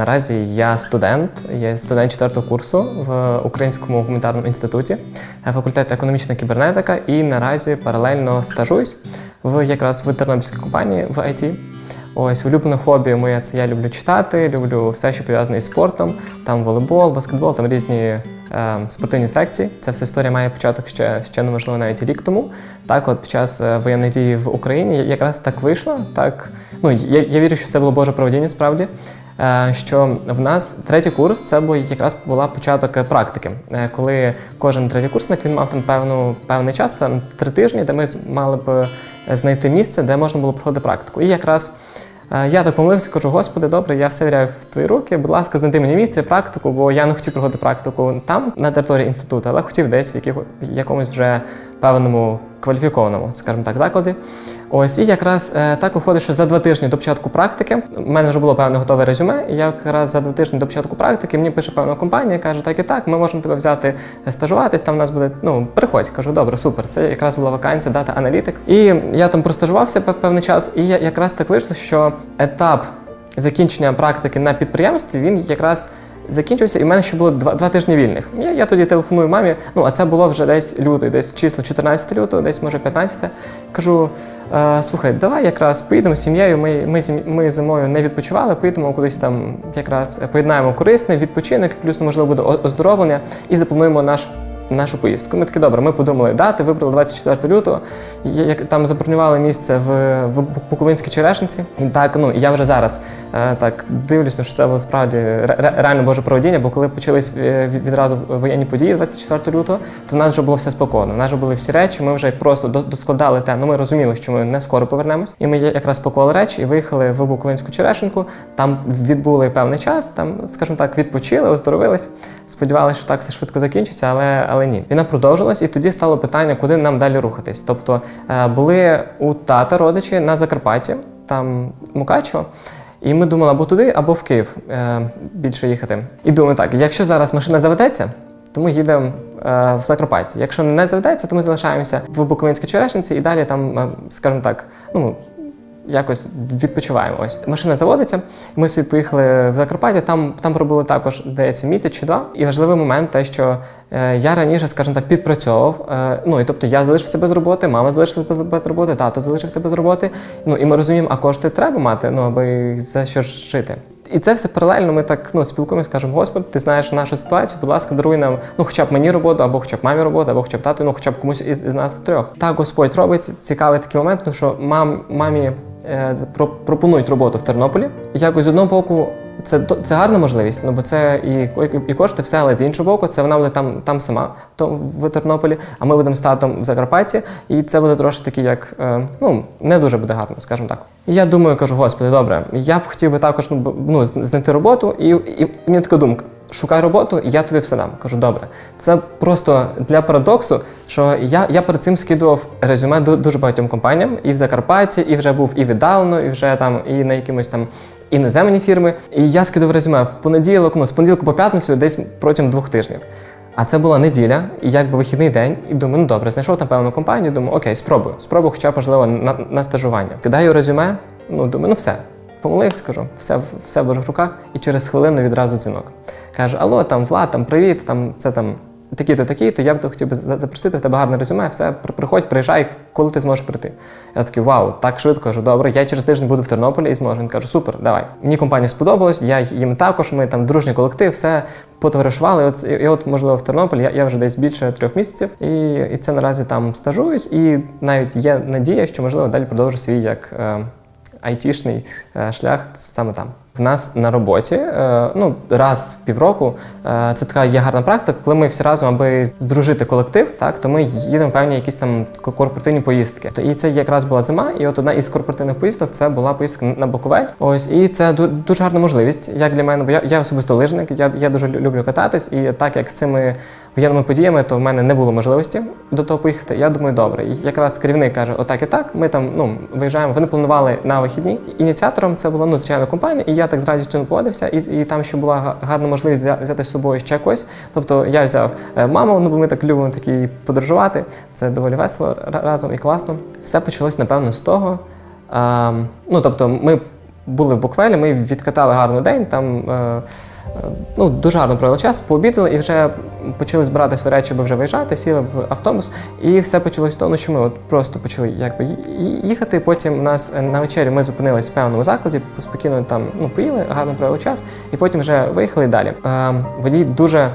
Наразі я студент, я студент четвертого курсу в Українському гуманітарному інституті, е, факультет економічна кібернетика, і наразі паралельно стажуюсь в якраз в Тернопільській компанії в IT. Ось улюблене хобі моє це я люблю читати, люблю все, що пов'язане із спортом. Там волейбол, баскетбол, там різні е, спортивні секції. Ця вся історія має початок ще, ще ну, можливо навіть рік тому. Так, от під час е, воєнних дій в Україні якраз так вийшло. Так, ну я, я вірю, що це було Боже проведіння справді. Е, Що в нас третій курс це якраз була початок практики, Е, коли кожен третій курсник він мав там певну певний час, там три тижні, де ми мали б е, знайти місце, де можна було проходити практику. І якраз Я так помолився, кажу, Господи, добре, я все віряю в твої руки. Будь ласка, знайди мені місце, практику, бо я не хотів проходити практику там, на території інституту, але хотів десь в якомусь вже певному кваліфікованому, скажімо так, закладі. Ось і якраз е, так виходить, що за два тижні до початку практики в мене вже було певне готове резюме. І якраз за два тижні до початку практики мені пише певна компанія, каже, так і так, ми можемо тебе взяти е, стажуватись. Там в нас буде ну приходь. Кажу, добре, супер. Це якраз була вакансія дата аналітик. І я там простажувався певний час, і якраз так вийшло, що етап закінчення практики на підприємстві він якраз. Закінчився, і в мене ще було два, два тижні вільних. Я, я тоді телефоную мамі. Ну, а це було вже десь лютий, десь число 14 лютого, десь може 15. Кажу: е, слухай, давай якраз поїдемо з сім'єю. Ми, ми, ми зимою не відпочивали, поїдемо кудись там, якраз поєднаємо корисний відпочинок, плюс можливо буде оздоровлення, і заплануємо наш. Нашу поїздку. Ми такі добре, ми подумали дати, вибрали 24 лютого. Як там забронювали місце в, в Буковинській черешниці. І так, ну я вже зараз е, так дивлюся, що це було справді ре- ре- реально Боже проведіння, бо коли почались е, відразу воєнні події 24 лютого, то в нас вже було все спокійно. В нас вже були всі речі. Ми вже просто доскладали те. Ну ми розуміли, що ми не скоро повернемось. І ми якраз спакували речі і виїхали в Буковинську черешенку. Там відбули певний час, там, скажімо так, відпочили, оздоровились. Сподівалися, що так все швидко закінчиться, але, але ні. Війна продовжилась, і тоді стало питання, куди нам далі рухатись. Тобто е, були у тата родичі на Закарпатті, там Мукачево. І ми думали або туди, або в Київ е, більше їхати. І думаю, так, якщо зараз машина заведеться, то ми їдемо е, в Закарпатті. Якщо не заведеться, то ми залишаємося в Буковинській черешниці і далі там, скажімо так, ну. Якось відпочиваємо. Ось машина заводиться. Ми собі поїхали в Закарпаття. Там там пробули також здається місяць чи два. І важливий момент, те, що е, я раніше, скажімо так, підпрацьовував. Е, ну і тобто я залишився без роботи, мама залишилася без, без роботи, тато залишився без роботи. Ну і ми розуміємо, а кошти треба мати, ну аби за що ж жити. І це все паралельно. Ми так ну спілкуємося, кажемо, Господи, ти знаєш нашу ситуацію. Будь ласка, даруй нам ну, хоча б мені роботу, або хоча б мамі роботу, або хоча б тату, ну хоча б комусь із, із нас трьох. Так Господь робить цікавий такий момент, тому що мам, мамі пропонують роботу в Тернополі. Якось з одного боку. Це, це гарна можливість, ну бо це і, і, кошти, все, але з іншого боку, це вона буде там, там сама то, в Тернополі, а ми будемо з татом в Закарпатті, і це буде трошки такий, як е, ну не дуже буде гарно, скажімо так. Я думаю, кажу, господи, добре, я б хотів би також ну, ну, знайти роботу, і, і, і мені така думка. Шукай роботу, я тобі все дам. Кажу, добре. Це просто для парадоксу, що я, я перед цим скидував резюме дуже багатьом компаніям і в Закарпатті, і вже був і віддалено, і вже там, і на якимось там іноземні фірми. І я скидав резюме в понеділок, ну з понеділка по п'ятницю, десь протягом двох тижнів. А це була неділя, і якби вихідний день, і думаю, ну добре, знайшов там певну компанію, думаю, окей, спробую. Спробую, хоча можливо на, на стажування. Кидаю резюме, ну думаю, ну все. Помолився, кажу, все, все в Божих руках, і через хвилину відразу дзвінок. Каже, алло, там Влад, там привіт, там це там такі-то, такі-то, я б хотів би запросити в тебе гарне резюме, все, приходь, приїжджай, коли ти зможеш прийти. Я такий, вау, так швидко кажу, добре, я через тиждень буду в Тернополі і зможу. Він каже, супер, давай. Мені компанія сподобалась, я їм також, ми там дружній колектив, все потоваришували. І от, і от можливо, в Тернополі я, я вже десь більше трьох місяців, і, і це наразі там стажуюсь, і навіть є надія, що можливо далі продовжу свій як. Е, айтішний е, шлях саме там. В нас на роботі е, ну раз в півроку е, це така є гарна практика, коли ми всі разом, аби здружити колектив, так то ми їдемо певні якісь там корпоративні поїздки. І це якраз була зима, і от одна із корпоративних поїздок це була поїздка на Буковель. Ось і це дуже гарна можливість, як для мене, бо я, я особисто лижник, я, я дуже люблю кататись, і так як з цими воєнними подіями, то в мене не було можливості до того поїхати. Я думаю, добре. І якраз керівник каже: отак і так. Ми там ну виїжджаємо. Вони планували на вихідні. Ініціатором це була ну звичайно компанія, і я так з радістю погодився. І, і там ще була гарна можливість взяти з собою ще когось. Тобто я взяв е, маму, ну бо ми так любимо такі подорожувати. Це доволі весело разом і класно. Все почалось напевно з того. ем, ну тобто, ми були в Буквелі, ми відкатали гарний день. Там е, е, ну, дуже гарно провели час, пообідали і вже почали збирати свої речі, бо вже виїжджати, сіли в автобус. І все почалось з того, що ми от просто почали якби їхати. Потім у нас е, на вечері ми зупинились в певному закладі, спокійно там ну, поїли, гарно провели час, і потім вже виїхали далі. Водій дуже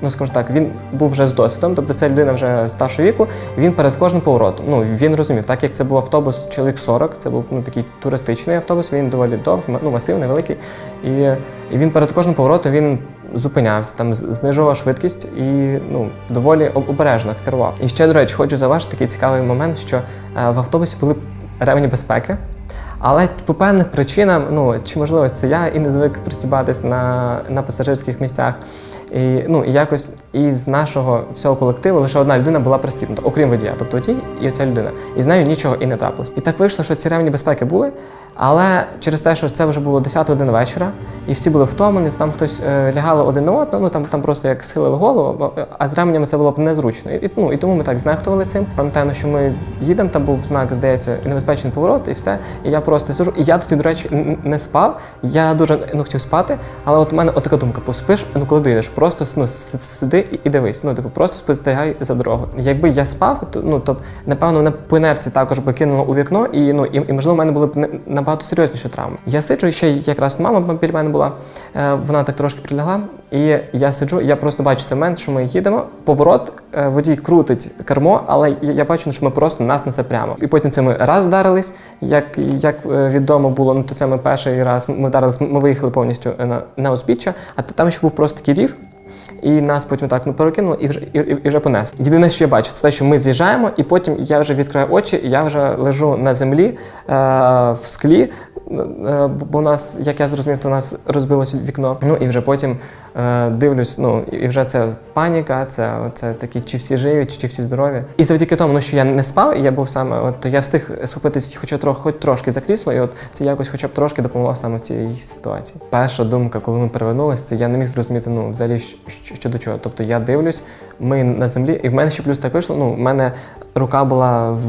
ну скажу так, він був вже з досвідом, тобто це людина вже старшого віку. Він перед кожним поворотом. Ну він розумів, так як це був автобус чоловік 40, це був ну такий туристичний автобус. Він доволі довгий, ну масивний, великий. І, і він перед кожним поворотом він зупинявся, там знижував швидкість і ну доволі обережно керував. І ще до речі, хочу зауважити такий цікавий момент, що е, в автобусі були ремені безпеки. Але по певних причинам, ну чи можливо це я і не звик пристібатись на, на пасажирських місцях. І, ну, і якось із нашого всього колективу лише одна людина була пристібнута, окрім водія, тобто водій і оця людина. І з нею нічого і не трапилось. І так вийшло, що ці ремні безпеки були, але через те, що це вже було 10 година вечора, і всі були втомлені, то там хтось е, лягали один на одного, ну там, там просто як схилили голову, бо- а з ременями це було б незручно. І, ну, і тому ми так знехтували цим. Пам'ятаємо, що ми їдемо, там був знак, здається, небезпечний поворот, і все. І я просто сижу. І я тоді, до речі, не спав. Я дуже ну, хотів спати, але от у мене отака думка: поспиш, ну коли доїдеш, просто ну, сиди і, дивись. Ну, типу, просто спостерігай за дорогою. Якби я спав, то ну то напевно мене по інерції також би кинуло у вікно, і ну і, і можливо, в мене були б не- набагато серйозніші травми. Я сиджу, ще якраз мама біля мене була, е, вона так трошки прилягла, і я сиджу, я просто бачу цей момент, що ми їдемо. Поворот, е, водій крутить кермо, але я, бачу, що ми просто нас несе прямо. І потім це раз вдарились, як, як е, відомо було, ну то це ми перший раз ми зараз ми виїхали повністю на, на узбіччя, а там ще був просто такий. І нас потім так ну, перекинули і вже і, і вже понесли. Єдине, що я бачу, це те, що ми з'їжджаємо, і потім я вже відкриваю очі, і я вже лежу на землі е, в склі. Е, Бо у нас, як я зрозумів, то у нас розбилося вікно. Ну і вже потім е, дивлюсь, ну і вже це паніка, це, це такі, чи всі живі, чи, чи всі здорові. І завдяки тому, ну, що я не спав, і я був саме, от то я встиг схопитись хоча трохи, хоч трошки за крісло, і от це якось хоча б трошки допомогло саме в цій ситуації. Перша думка, коли ми перевернулися, це я не міг зрозуміти, ну взагалі що, чого. Тобто я дивлюсь, ми на землі, і в мене ще плюс так вийшло. Ну, в мене рука була в,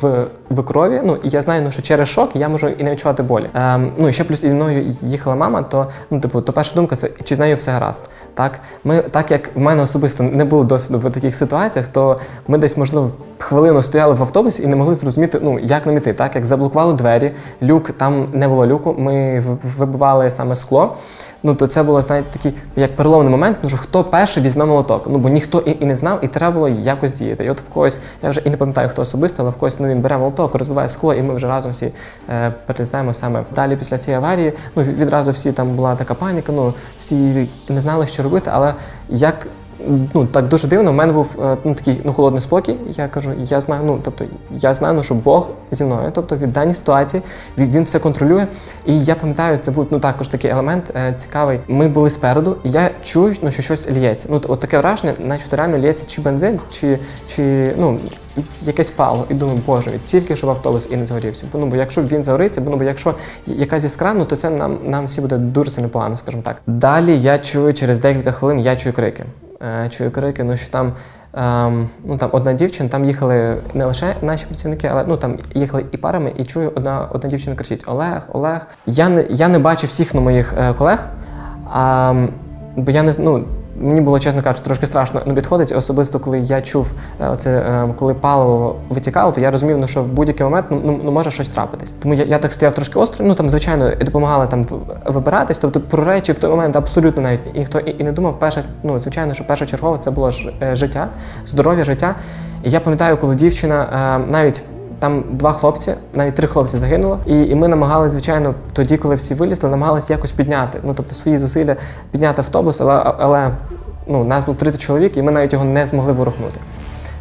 в, в крові. Ну і я знаю, ну, що через шок я можу і не відчувати болі. Ем, ну і ще плюс зі мною їхала мама, то ну, типу, то перша думка це чи з нею все гаразд. Так, ми, так як в мене особисто не було досвіду в таких ситуаціях, то ми десь, можливо, хвилину стояли в автобусі і не могли зрозуміти, ну як нам іти. Так, як заблокували двері, люк, там не було люку, ми вибивали саме скло. Ну то це було знаєте, такий як переломний момент, ну що хто перший візьме молоток. Ну бо ніхто і, і не знав, і треба було якось діяти. І от в когось, я вже і не пам'ятаю, хто особисто, але в когось ну він бере молоток, розбиває скло, і ми вже разом всі е, перелізаємо саме далі після цієї аварії. Ну відразу всі там була така паніка. Ну всі не знали, що робити, але як. Ну так дуже дивно. У мене був е, ну такий ну холодний спокій. Я кажу, я знаю, ну тобто я знаю, ну, що Бог зі мною. Тобто від даній ситуації він, він все контролює. І я пам'ятаю, це був ну також такий елемент е, цікавий. Ми були спереду, і я чую, ну що щось лється. Ну от таке враження, наче реально лється чи бензин, чи, чи ну якесь пало. І думаю, боже, тільки щоб автобус і не згорівся. Бо ну бо якщо він загориться, бо ну бо якщо якась іскра, ну то це нам нам всі буде дуже сильно погано, скажімо так. Далі я чую через декілька хвилин, я чую крики. Е, чую крики, ну що там. Ем, ну там одна дівчина, там їхали не лише наші працівники, але ну там їхали і парами, і чую, одна одна дівчина кричить: Олег, Олег. Я не я не бачу всіх ну, моїх е, колег, а, бо я не ну, Мені було, чесно кажучи, трошки страшно не підходить. Особисто, коли я чув е, оце, е, коли паливо витікало, то я розумів, ну, що в будь-який момент ну, ну, ну, може щось трапитись. Тому я, я так стояв трошки остро. Ну там, звичайно, і допомагали там вибиратись. Тобто про речі в той момент абсолютно навіть ніхто і, і не думав. Перше, ну звичайно, що першочергово це було ж е, життя, здоров'я життя. І я пам'ятаю, коли дівчина навіть. Там два хлопці, навіть три хлопці загинуло, і, і ми намагалися, звичайно, тоді, коли всі вилізли, намагалися якось підняти. Ну тобто свої зусилля підняти автобус, але, але ну, нас було 30 чоловік, і ми навіть його не змогли ворухнути.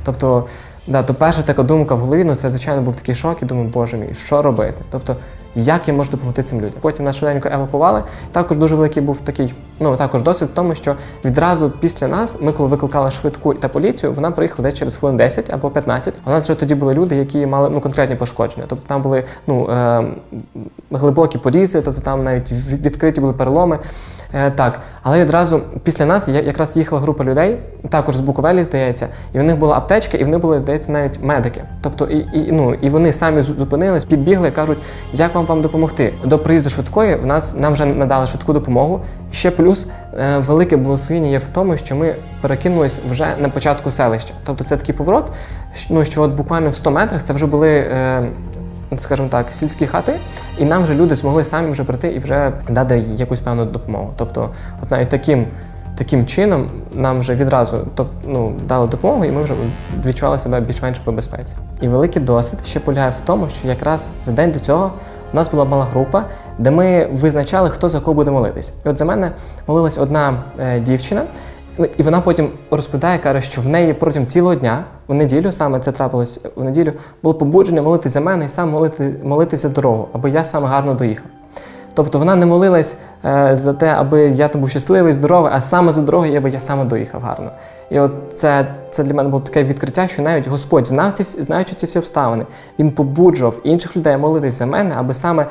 Тобто, да, то перша така думка в голові, ну це звичайно був такий шок, і думаю, боже мій, що робити? Тобто, як я можу допомогти цим людям? Потім нас швиденько евакували. Також дуже великий був такий, ну також досвід в тому, що відразу після нас, ми коли викликали швидку та поліцію, вона приїхала десь через хвилин 10 або 15. У нас вже тоді були люди, які мали ну конкретні пошкодження. Тобто там були ну е, глибокі порізи, тобто там навіть відкриті були переломи. Е, так, але відразу після нас якраз їхала група людей, також з Буковелі, здається, і в них була аптечка, і в них були, здається, навіть медики. Тобто, і, і, ну, і вони самі зупинились, підбігли кажуть, як вам вам допомогти. До приїзду швидкої в нас нам вже надали швидку допомогу. Ще плюс е, велике благословіння є в тому, що ми перекинулись вже на початку селища. Тобто це такий поворот, ну, що от буквально в 100 метрах це вже були. Скажімо так, сільські хати, і нам вже люди змогли самі вже прийти і вже дати якусь певну допомогу. Тобто, от навіть таким, таким чином нам вже відразу топ- ну, дали допомогу, і ми вже відчували себе більш-менш в безпеці. І великий досвід ще полягає в тому, що якраз за день до цього у нас була мала група, де ми визначали, хто за кого буде молитись. І от за мене молилась одна е, дівчина. І вона потім розповідає, каже, що в неї протягом цілого дня, в неділю, саме це трапилось в неділю, було побудження молитись за мене і сам молити, молитись за дорогу, аби я саме гарно доїхав. Тобто вона не молилась е, за те, аби я був щасливий, здоровий, а саме за дорогою, аби я саме доїхав гарно. І от це, це для мене було таке відкриття, що навіть Господь, знав ці, знаючи ці всі обставини, він побуджував інших людей молитись за мене, аби саме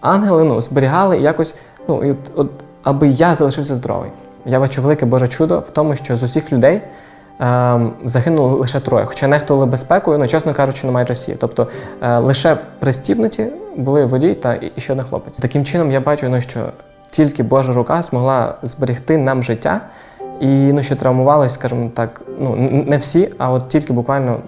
ангели ну, зберігали якось, ну, і от, от, аби я залишився здоровий. Я бачу велике Боже чудо в тому, що з усіх людей ем, загинуло лише троє. Хоча нехтували безпекою, ну, чесно кажучи, ну майже всі. Тобто е, лише пристібнуті були водій та і ще один хлопець. Таким чином я бачу, ну, що тільки Божа рука змогла зберегти нам життя. І ну, що травмувалось, скажімо так, ну не всі, а от тільки буквально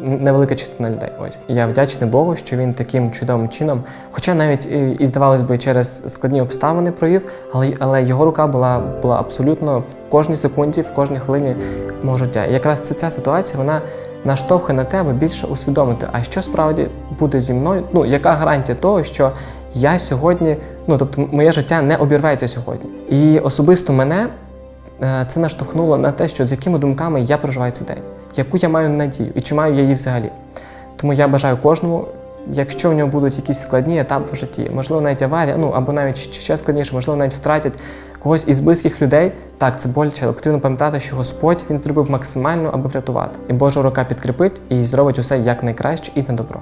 невелика частина людей. Ось я вдячний Богу, що він таким чудовим чином, хоча навіть і, здавалось би, через складні обставини провів, але, але його рука була, була абсолютно в кожній секунді, в кожній хвилині мого життя. І якраз ця, ця ситуація вона наштовхує на тебе більше усвідомити, а що справді буде зі мною? Ну яка гарантія того, що я сьогодні, ну тобто моє життя не обірветься сьогодні. І особисто мене е, це наштовхнуло на те, що з якими думками я проживаю цей день, яку я маю надію і чи маю я її взагалі. Тому я бажаю кожному, якщо в нього будуть якісь складні етапи в житті, можливо, навіть аварія, ну або навіть ще- складніше, можливо, навіть втратять когось із близьких людей. Так, це боляче, але потрібно пам'ятати, що Господь він зробив максимально, аби врятувати. І Божа рука підкріпить і зробить усе як найкраще і на добро.